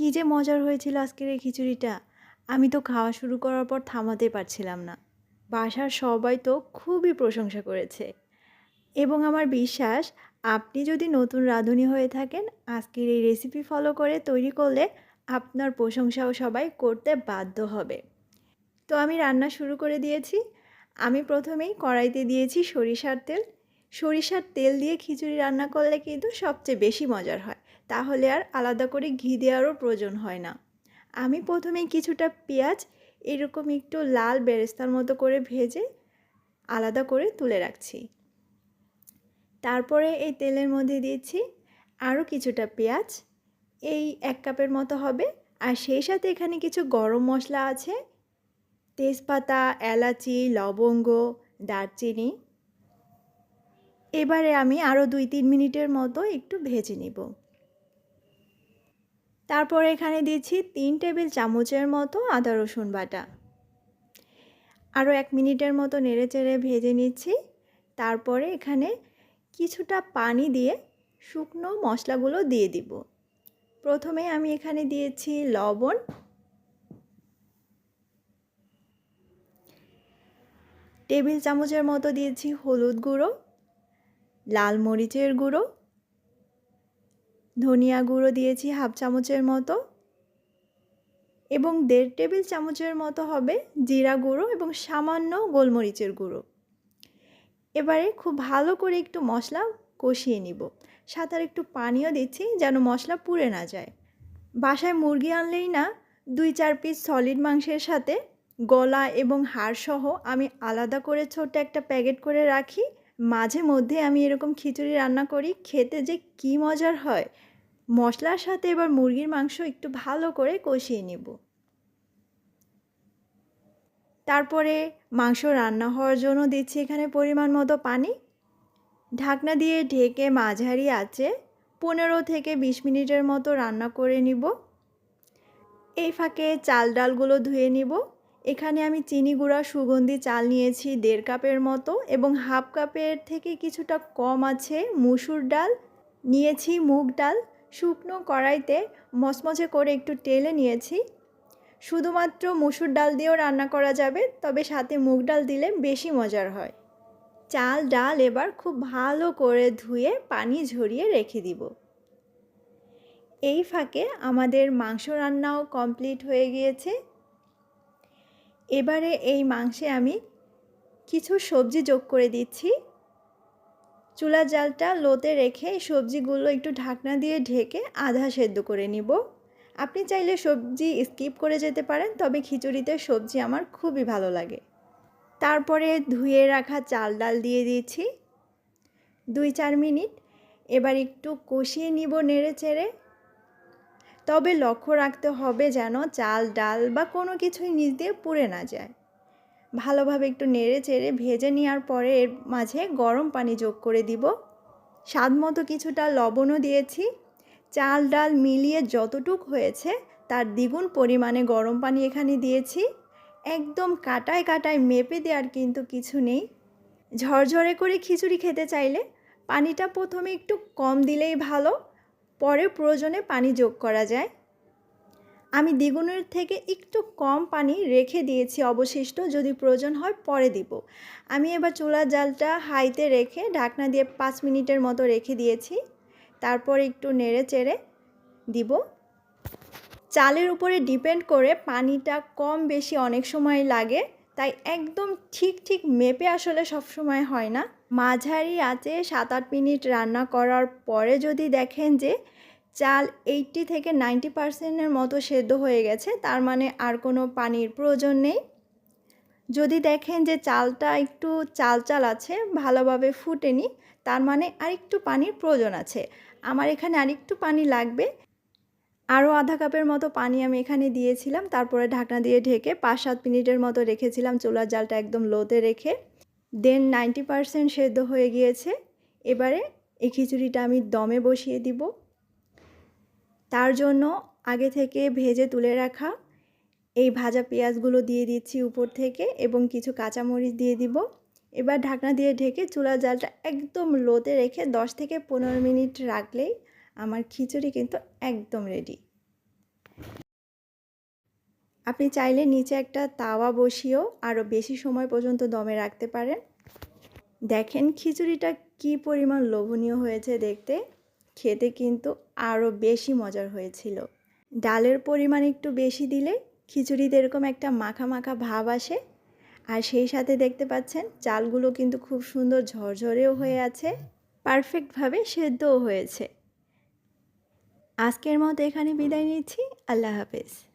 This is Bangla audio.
কী যে মজার হয়েছিল আজকের এই খিচুড়িটা? আমি তো খাওয়া শুরু করার পর থামাতে পারছিলাম না। বাসার সবাই তো খুবই প্রশংসা করেছে। এবং আমার বিশ্বাস, আপনি যদি নতুন রাঁধুনি হয়ে থাকেন, আজকের এই রেসিপি ফলো করে তৈরি করলে আপনার প্রশংসাও সবাই করতে বাধ্য হবে। তো আমি রান্না শুরু করে দিয়েছি। আমি প্রথমেই কড়াইতে দিয়েছি সরিষার তেল। সরিষার তেল দিয়ে খিচুড়ি রান্না করলে কিন্তু সবচেয়ে বেশি মজার হয়। তাহলে আর আলাদা করে ঘি দেওয়ারও প্রয়োজন হয় না। আমি প্রথমেই কিছুটা পেঁয়াজ, এরকম একটু লাল বেরেস্তার মতো করে ভেজে আলাদা করে তুলে রাখছি। তারপরে এই তেলের মধ্যে দিয়েছি আরও কিছুটা পেঁয়াজ, এই এক কাপের মতো হবে। আর সেই সাথে এখানে কিছু গরম মশলা আছে, তেজপাতা, এলাচি, লবঙ্গ, দারচিনি। এবারে আমি আরও দুই তিন মিনিটের মতো একটু ভেজে নিব। তারপর এখানে দিচ্ছি তিন টেবিল চামচের মতো আদা রসুন বাটা। আরও এক মিনিটের মতো নেড়ে চেড়ে ভেজে নিচ্ছি। তারপরে এখানে কিছুটা পানি দিয়ে শুকনো মশলাগুলো দিয়ে দিব। প্রথমে আমি এখানে দিয়েছি লবণ। টেবিল চামচের মতো দিয়েছি হলুদ গুঁড়ো, লাল মরিচের গুঁড়ো ধনিয়া গুঁড়ো দিয়েছি হাফ চামচের মতো এবং দেড় টেবিল চামচের মতো হবে জিরা গুঁড়ো এবং সামান্য গোলমরিচের গুঁড়ো। এবারে খুব ভালো করে একটু মশলা কষিয়ে নিব। সাথে আর একটু পানিও দিচ্ছি যেন মশলা পুড়ে না যায়। বাসায় মুরগি আনলেই না দুই চার পিস সলিড মাংসের সাথে গলা এবং হাড়সহ আমি আলাদা করে ছোট্ট একটা প্যাকেট করে রাখি। মাঝে মধ্যে আমি এরকম খিচুড়ি রান্না করি, খেতে যে কী মজার হয় মশলার সাথে এবার মুরগির মাংস একটু ভালো করে কষিয়ে নেব। তারপরে মাংস রান্না হওয়ার জন্য দিচ্ছি এখানে পরিমাণ মতো পানি। ঢাকনা দিয়ে ঢেকে মাঝারি আছে পনেরো থেকে বিশ মিনিটের মতো রান্না করে নিব। এই ফাঁকে চাল ডালগুলো ধুয়ে নিব। এখানে আমি চিনি গুঁড়া সুগন্ধি চাল নিয়েছি দেড় কাপের মতো এবং হাফ কাপের থেকে কিছুটা কম আছে মুসুর ডাল। নিয়েছি মুগ ডাল। শুকনো কড়াইতে মচমচে করে একটু টেলে নিয়েছি। শুধুমাত্র মুসুর ডাল দিয়েও রান্না করা যাবে, তবে সাথে মুগ ডাল দিলে বেশি মজার হয়। চাল ডাল এবার খুব ভালো করে ধুয়ে পানি ঝরিয়ে রেখে দিব। এই ফাঁকে আমাদের মাংস রান্নাও কমপ্লিট হয়ে গিয়েছে। এবারে এই মাংসে আমি কিছু সবজি যোগ করে দিচ্ছি। চুলার জালটা লোতে রেখে সবজিগুলো একটু ঢাকনা দিয়ে ঢেকে আধা সেদ্ধ করে নিব। আপনি চাইলে সবজি স্কিপ করে যেতে পারেন, তবে খিচুড়িতে সবজি আমার খুবই ভালো লাগে। তারপরে ধুয়ে রাখা চাল ডাল দিয়ে দিয়েছি। দুই চার মিনিট। এবার একটু কষিয়ে নিব নেড়ে চেড়ে। তবে লক্ষ্য রাখতে হবে যেন চাল, ডাল বা কোনো কিছুই নিচ দিয়ে পুড়ে না যায়। ভালোভাবে একটু নেড়ে চেড়ে ভেজে নেওয়ার পরে এর মাঝে গরম পানি যোগ করে দিব। স্বাদ মতো কিছুটা লবণও দিয়েছি। চাল ডাল মিলিয়ে যতটুক হয়েছে তার দ্বিগুণ পরিমাণে গরম পানি এখানে দিয়েছি। একদম কাটায় কাটায় মেপে দেওয়ার কিন্তু কিছু নেই। ঝরঝরে করে খিচুড়ি খেতে চাইলে পানিটা প্রথমে একটু কম দিলেই ভালো, পরে প্রয়োজনে পানি যোগ করা যায়। আমি দ্বিগুণের থেকে একটু কম পানি রেখে দিয়েছি অবশিষ্ট, যদি প্রয়োজন হয় পরে দিব। আমি এবার চুলার জালটা হাইতে রেখে ঢাকনা দিয়ে পাঁচ মিনিটের মতো রেখে দিয়েছি। তারপর একটু নেড়ে চেড়ে দিব। চালের উপরে ডিপেন্ড করে পানিটা কম বেশি অনেক সময় লাগে, তাই একদম ঠিক ঠিক মেপে আসলে সব সময় হয় না। মাঝারি আছে সাত আট মিনিট রান্না করার পরে যদি দেখেন যে চাল এইটটি থেকে নাইনটি পার্সেন্টের মতো সেদ্ধ হয়ে গেছে, তার মানে আর কোনো পানির প্রয়োজন নেই। যদি দেখেন যে চালটা একটু চাল চাল আছে, ভালোভাবে ফুটেনি, তার মানে আরেকটু পানির প্রয়োজন আছে। আমার এখানে আরেকটু পানি লাগবে। আরও আধা কাপের মতো পানি আমি এখানে দিয়েছিলাম, তারপরে ঢাকনা দিয়ে ঢেকে পাঁচ সাত মিনিটের মতো রেখেছিলাম, চুলার জালটা একদম লোতে রেখে। দেন নাইনটি পারসেন্ট সেদ্ধ হয়ে গিয়েছে। এবারে এই খিচুড়িটা আমি দমে বসিয়ে দিব। তার জন্য আগে থেকে ভেজে তুলে রাখা এই ভাজা পেঁয়াজগুলো দিয়ে দিচ্ছি উপর থেকে এবং কিছু কাঁচামরিচ দিয়ে দিব। এবার ঢাকনা দিয়ে ঢেকে চুলার জালটা একদম লোতে রেখে দশ থেকে পনেরো মিনিট রাখলেই আমার খিচুড়ি কিন্তু একদম রেডি। আপনি চাইলে নিচে একটা তাওয়া বসিয়েও আরও বেশি সময় পর্যন্ত দমে রাখতে পারেন। দেখেন খিচুড়িটা কি পরিমাণ লোভনীয় হয়েছে দেখতে। খেতে কিন্তু আরও বেশি মজার হয়েছিল। ডালের পরিমাণ একটু বেশি দিলে খিচুড়িতে এরকম একটা মাখা মাখা ভাব আসে। আর সেই সাথে দেখতে পাচ্ছেন, চালগুলো কিন্তু খুব সুন্দর ঝরঝরেও হয়ে আছে পারফেক্টভাবে সেদ্ধও হয়েছে। আজকের মতো এখানে বিদায় নিচ্ছি। আল্লাহ হাফেজ।